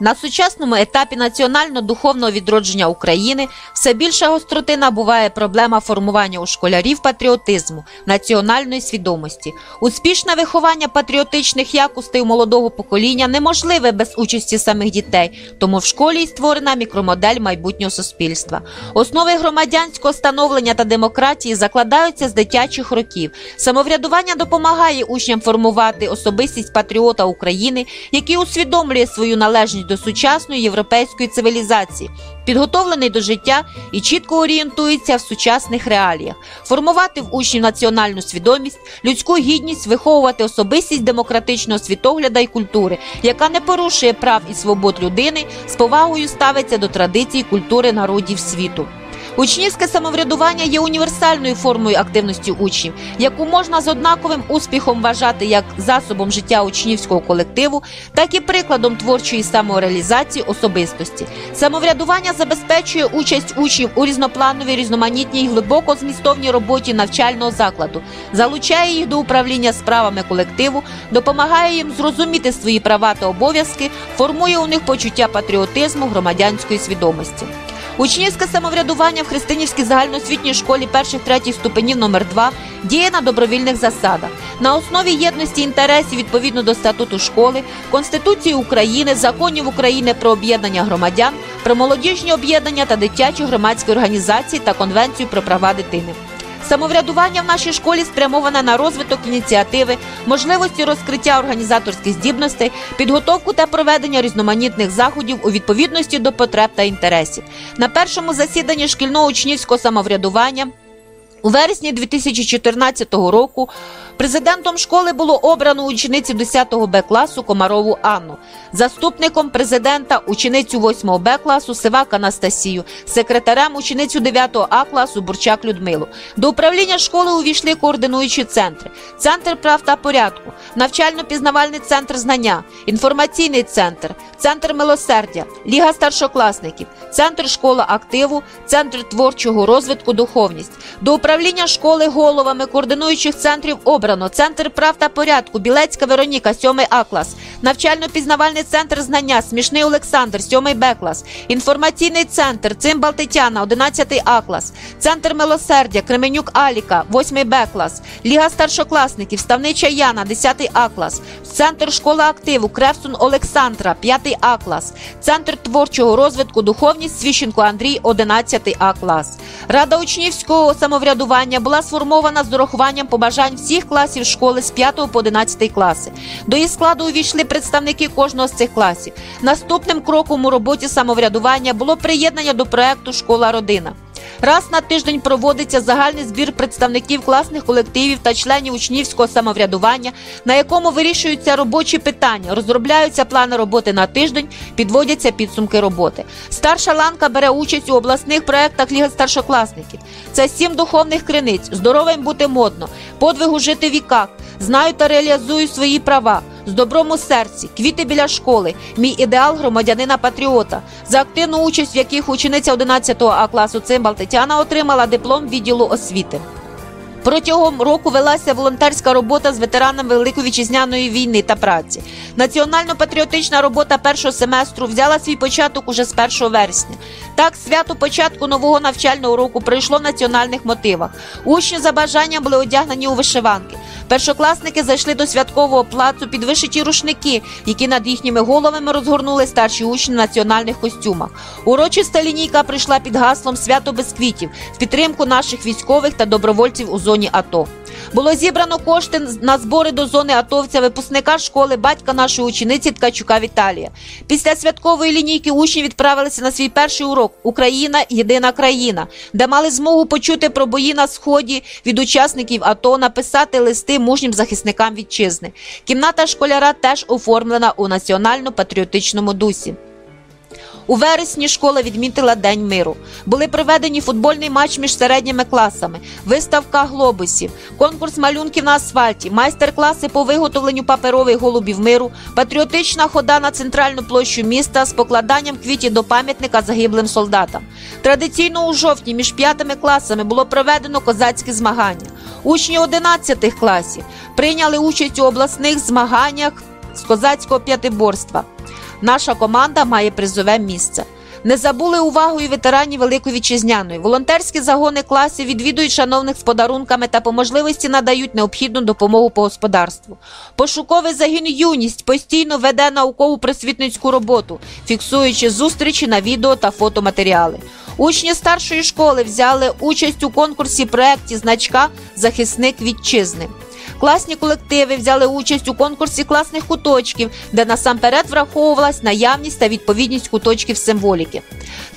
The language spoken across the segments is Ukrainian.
На сучасному етапі національно-духовного відродження України все більше гостроти набуває проблема формування у школярів патріотизму, національної свідомості. Успішне виховання патріотичних якостей у молодого покоління неможливе без участі самих дітей, тому в школі й створена мікромодель майбутнього суспільства. Основи громадянського становлення та демократії закладаються з дитячих років. Самоврядування допомагає учням формувати особистість патріота України, який усвідомлює свою належність до сучасної європейської цивілізації, підготовлений до життя і чітко орієнтується в сучасних реаліях, формувати в учнів національну свідомість, людську гідність, виховувати особистість демократичного світогляда і культури, яка не порушує прав і свобод людини, з повагою ставиться до традицій культури народів світу. Учнівське самоврядування є універсальною формою активності учнів, яку можна з однаковим успіхом вважати як засобом життя учнівського колективу, так і прикладом творчої самореалізації особистості. Самоврядування забезпечує участь учнів у різноплановій, різноманітній глибоко змістовній роботі навчального закладу, залучає їх до управління справами колективу, допомагає їм зрозуміти свої права та обов'язки, формує у них почуття патріотизму, громадянської свідомості. Учнівське самоврядування в Христинівській загальноосвітній школі перших третіх ступенів номер 2 діє на добровільних засадах на основі єдності інтересів відповідно до статуту школи, Конституції України, законів України про об'єднання громадян, про молодіжні об'єднання та дитячі громадські організації та Конвенцію про права дитини. Самоврядування в нашій школі спрямоване на розвиток ініціативи, можливості розкриття організаторських здібностей, підготовку та проведення різноманітних заходів у відповідності до потреб та інтересів. На першому засіданні шкільного учнівського самоврядування у вересні 2014 року президентом школи було обрано ученицю 10 Б класу Комарову Анну, заступником президента ученицю 8 Б класу Сивак Анастасію, секретарем ученицю 9 А класу Бурчак Людмилу. До управління школи увійшли координуючі центри: центр прав та порядку, навчально-пізнавальний центр знання, інформаційний центр, центр милосердя, ліга старшокласників, центр школа активу, центр творчого розвитку, духовність. До управління школи головами координуючих центрів обрано центр прав та порядку, Білецька Вероніка, 7 А клас, навчально-пізнавальний центр знання, Смішний Олександр, 7 Б клас, інформаційний центр, Цимбал Тетяна, 11 А клас, центр милосердя, Кременюк Аліка, 8 Б клас, Ліга старшокласників, Ставнича Яна, 10 А клас, центр школа активу, Кревсун Олександра, 5 А клас, центр творчого розвитку, духовність Свіщенко Андрій, 11 А клас. Рада учнівського самоврядування була сформована з урахуванням побажань всіх класів школи з 5 по 11 класи. До її складу увійшли представники кожного з цих класів. Наступним кроком у роботі самоврядування було приєднання до проекту Школа родина. Раз на тиждень проводиться загальний збір представників класних колективів та членів учнівського самоврядування, на якому вирішуються робочі питання, розробляються плани роботи на тиждень, підводяться підсумки роботи. Старша ланка бере участь у обласних проєктах Ліги старшокласників. Це сім духовних криниць, здоровим бути модно, подвигу жити віках, знаю та реалізую свої права. З добром у серці, квіти біля школи, мій ідеал громадянина патріота, за активну участь, в яких учениця 11 А класу Цимбал Тетяна отримала диплом відділу освіти. Протягом року велася волонтерська робота з ветеранами Великої вітчизняної війни та праці. Національно-патріотична робота першого семестру взяла свій початок уже з 1 вересня. Так, свято початку нового навчального року пройшло в національних мотивах. Учні за бажанням були одягнені у вишиванки. Першокласники зайшли до святкового плацу під вишиті рушники, які над їхніми головами розгорнули старші учні в національних костюмах. Урочиста лінійка прийшла під гаслом Свято без квітів в підтримку наших військових та добровольців у зоні АТО. Було зібрано кошти на збори до зони атовця випускника школи батька нашої учениці Ткачука Віталія. Після святкової лінійки учні відправилися на свій перший урок Україна єдина країна, де мали змогу почути про бої на сході від учасників АТО, написати листи мужнім захисникам вітчизни. Кімната школяра теж оформлена у національно-патріотичному дусі. У вересні школа відмітила День миру. Були проведені футбольний матч між середніми класами, виставка глобусів, конкурс малюнків на асфальті, майстер-класи по виготовленню паперових голубів миру, патріотична хода на центральну площу міста з покладанням квітів до пам'ятника загиблим солдатам. Традиційно у жовтні між п'ятими класами було проведено козацькі змагання. Учні 11 класів прийняли участь у обласних змаганнях з козацького п'ятиборства. Наша команда має призове місце. Не забули увагою ветеранів Великої Вітчизняної. Волонтерські загони класів відвідують шановних з подарунками та по можливості надають необхідну допомогу по господарству. Пошуковий загін юність постійно веде наукову просвітницьку роботу, фіксуючи зустрічі на відео та фотоматеріали. Учні старшої школи взяли участь у конкурсі проєкті значка Захисник вітчизни. Класні колективи взяли участь у конкурсі класних куточків, де насамперед враховувалась наявність та відповідність куточків символіки.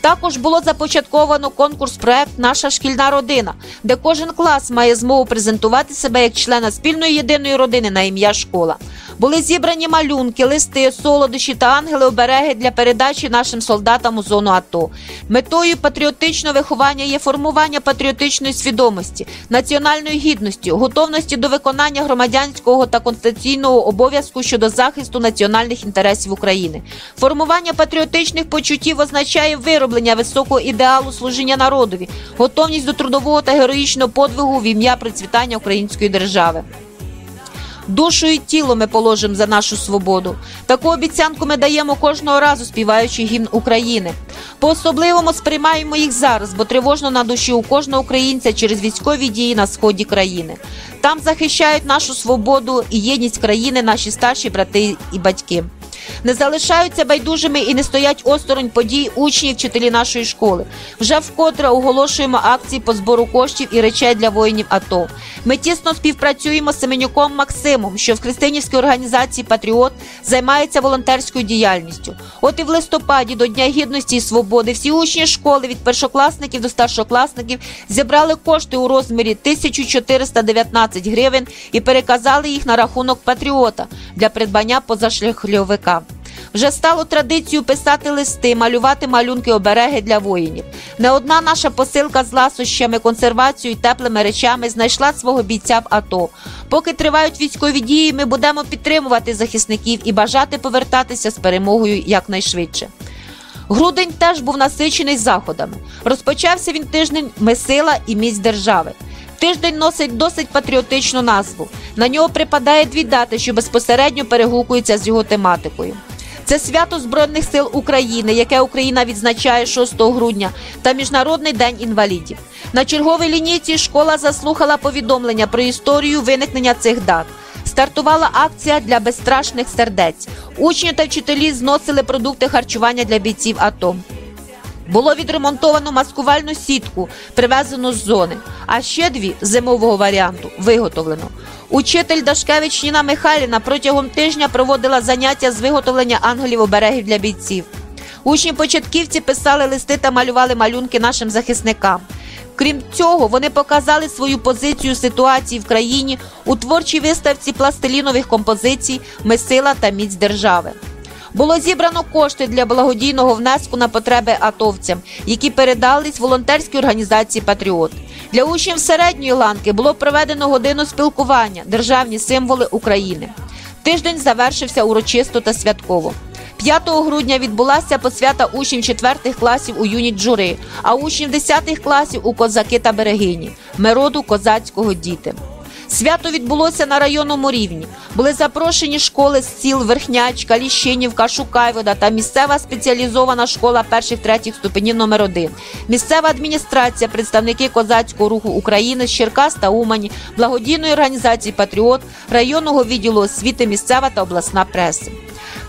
Також було започатковано конкурс проект Наша шкільна родина, де кожен клас має змогу презентувати себе як члена спільної єдиної родини на ім'я школа. Були зібрані малюнки, листи, солодощі та ангели-обереги для передачі нашим солдатам у зону АТО. Метою патріотичного виховання є формування патріотичної свідомості, національної гідності, готовності до виконання громадянського та конституційного обов'язку щодо захисту національних інтересів України. Формування патріотичних почуттів означає вироблення високого ідеалу служіння народові, готовність до трудового та героїчного подвигу в ім'я процвітання української держави. Душу і тіло ми положимо за нашу свободу. Таку обіцянку ми даємо кожного разу, співаючи гімн України. По особливому сприймаємо їх зараз, бо тривожно на душі у кожного українця через військові дії на сході країни. Там захищають нашу свободу і єдність країни наші старші брати і батьки. Не залишаються байдужими і не стоять осторонь подій учні і вчителі нашої школи. Вже вкотре оголошуємо акції по збору коштів і речей для воїнів АТО. Ми тісно співпрацюємо з Семенюком Максимом, що в християнській організації Патріот займається волонтерською діяльністю. От і в листопаді до Дня гідності і свободи всі учні школи від першокласників до старшокласників зібрали кошти у розмірі 1419 гривень і переказали їх на рахунок патріота для придбання позашляхльовика. Вже стало традицією писати листи, малювати малюнки обереги для воїнів. Не одна наша посилка з ласощами, консервацією і теплими речами знайшла свого бійця в АТО. Поки тривають військові дії, ми будемо підтримувати захисників і бажати повертатися з перемогою якнайшвидше. Грудень теж був насичений заходами. Розпочався він тиждень Ми сила і міць держави. Тиждень носить досить патріотичну назву. На нього припадає дві дати, що безпосередньо перегукуються з його тематикою. Це свято Збройних сил України, яке Україна відзначає 6 грудня, та Міжнародний день інвалідів. На черговій лінійці школа заслухала повідомлення про історію виникнення цих дат. Стартувала акція для безстрашних сердець. Учні та вчителі зносили продукти харчування для бійців АТО. Було відремонтовано маскувальну сітку, привезену з зони, а ще дві зимового варіанту виготовлено. Учитель Дашкевич Ніна Михайлівна протягом тижня проводила заняття з виготовлення ангелів оберегів для бійців. Учні початківці писали листи та малювали малюнки нашим захисникам. Крім цього, вони показали свою позицію ситуації в країні у творчій виставці пластилінових композицій Ми сила та міць держави. Було зібрано кошти для благодійного внеску на потреби атовцям, які передались волонтерській організації Патріот. Для учнів середньої ланки було проведено годину спілкування, державні символи України. Тиждень завершився урочисто та святково. 5 грудня відбулася посвята учнів 4 класів у юніт джури, а учнів 10 класів у козаки та берегині, мероду козацького діти. Свято відбулося на районному рівні. Були запрошені школи з сіл Верхнячка, Ліщинівка, Шукайвода та місцева спеціалізована школа перших третіх ступенів номер 1 місцева адміністрація, представники козацького руху України з та Умані, благодійної організації Патріот, районного відділу освіти, місцева та обласна преси.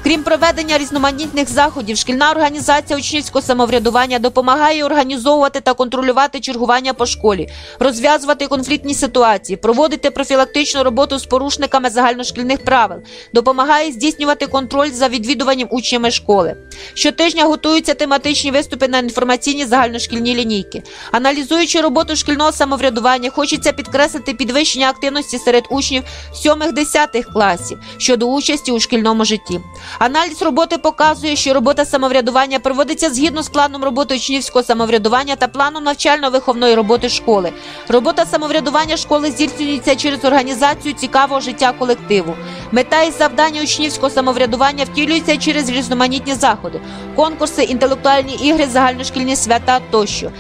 Крім проведення різноманітних заходів, шкільна організація учнівського самоврядування допомагає організовувати та контролювати чергування по школі, розв'язувати конфліктні ситуації, проводити профілактичну роботу з порушниками загальношкільних правил, допомагає здійснювати контроль за відвідуванням учнями школи. Щотижня готуються тематичні виступи на інформаційні загальношкільні лінійки. Аналізуючи роботу шкільного самоврядування, хочеться підкреслити підвищення активності серед учнів 7-10 класів щодо участі у шкільному житті. Аналіз роботи показує, що робота самоврядування проводиться згідно з планом роботи учнівського самоврядування та планом навчально-виховної роботи школи. Робота самоврядування школи здійснюється через організацію цікавого життя колективу. Мета і завдання учнівського самоврядування втілюються через різноманітні заходи, конкурси, інтелектуальні ігри, загальношкільні свята тощо.